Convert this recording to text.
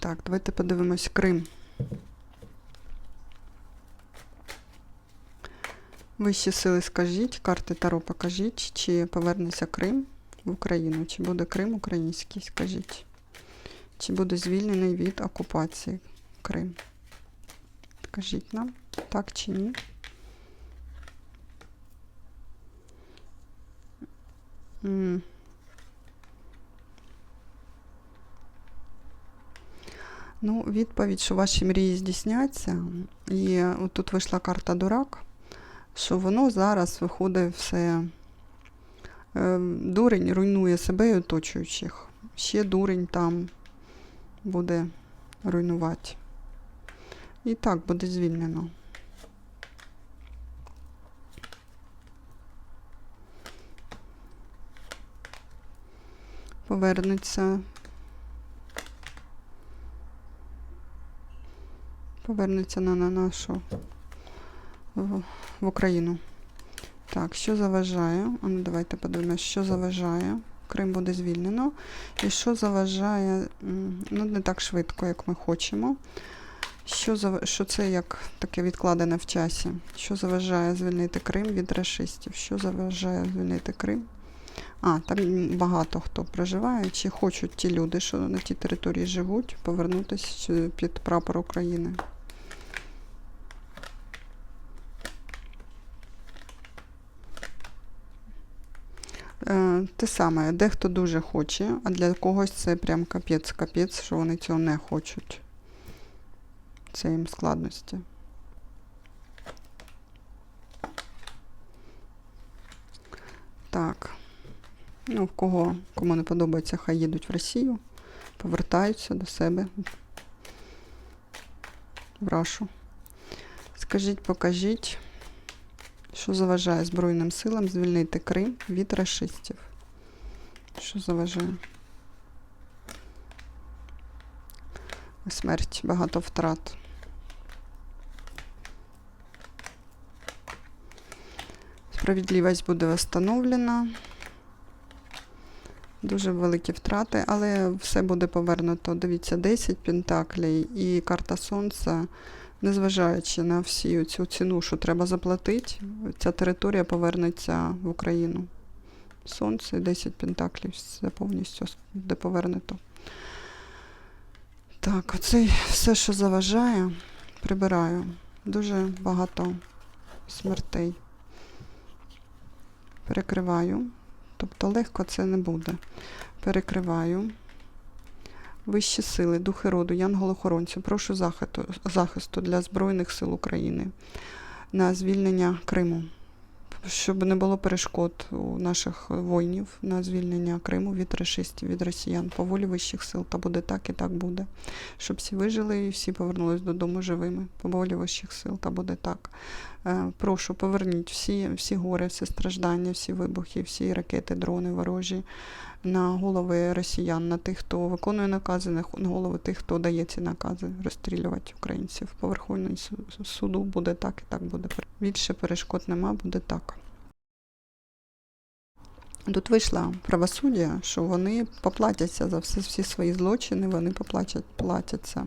Так, давайте подивимось Крим. Вищі сили скажіть, карти Таро покажіть, чи повернеться Крим в Україну, чи буде Крим український, скажіть. Чи буде звільнений від окупації Крим? Скажіть нам, так чи ні? М. Ну, відповідь, що ваші мрії здійсняться. І от тут вийшла карта Дурак, що воно зараз виходить все. е, Дурень руйнує себе і оточуючих. Ще дурень там буде руйнувати. І так буде звільнено. Повернеться. Повернеться на, на нашу в, в Україну. Так, що заважає? Ну давайте подивимося, що заважає. Крим буде звільнено. І що заважає, ну не так швидко, як ми хочемо. Що, зав... що це як таке відкладене в часі? Що заважає звільнити Крим від расистів? Що заважає звільнити Крим? А, там багато хто проживає. Чи хочуть ті люди, що на тій території живуть, повернутися під прапор України? Е, те саме, дехто дуже хоче, а для когось це прям капець-капець, що вони цього не хочуть. Це їм складності. Так. Ну, в кого, кому не подобається, хай їдуть в Росію, повертаються до себе в Рашу. Скажіть, покажіть, що заважає Збройним силам звільнити Крим від расистів. Що заважає? Смерть, багато втрат. Справедливість буде встановлена. Дуже великі втрати, але все буде повернуто. Дивіться, 10 пентаклей і карта сонця, незважаючи на всю цю ціну, що треба заплатити, ця територія повернеться в Україну. Сонце, 10 пентаклів, все повністю буде повернуто. Так, оце все, що заважає, прибираю. Дуже багато смертей. Перекриваю. Тобто легко це не буде. Перекриваю. Вищі сили, духи роду, янголохоронцю, прошу захисту, для Збройних сил України на звільнення Криму. Щоб не було перешкод у наших воїнів на звільнення Криму від расистів, від росіян по волі вищих сил. Та буде так і так буде. Щоб всі вижили і всі повернулись додому живими. По волі вищих сил, та буде так. Е, Прошу, поверніть всі, всі гори, всі страждання, всі вибухи, всі ракети, дрони ворожі на голови росіян, на тих, хто виконує накази, на голови тих, хто дає ці накази розстрілювати українців. По Верховному суду буде так і так буде. Більше перешкод нема, буде так. Тут вийшла правосуддя, що вони поплатяться за всі, всі свої злочини, вони поплатять, платяться.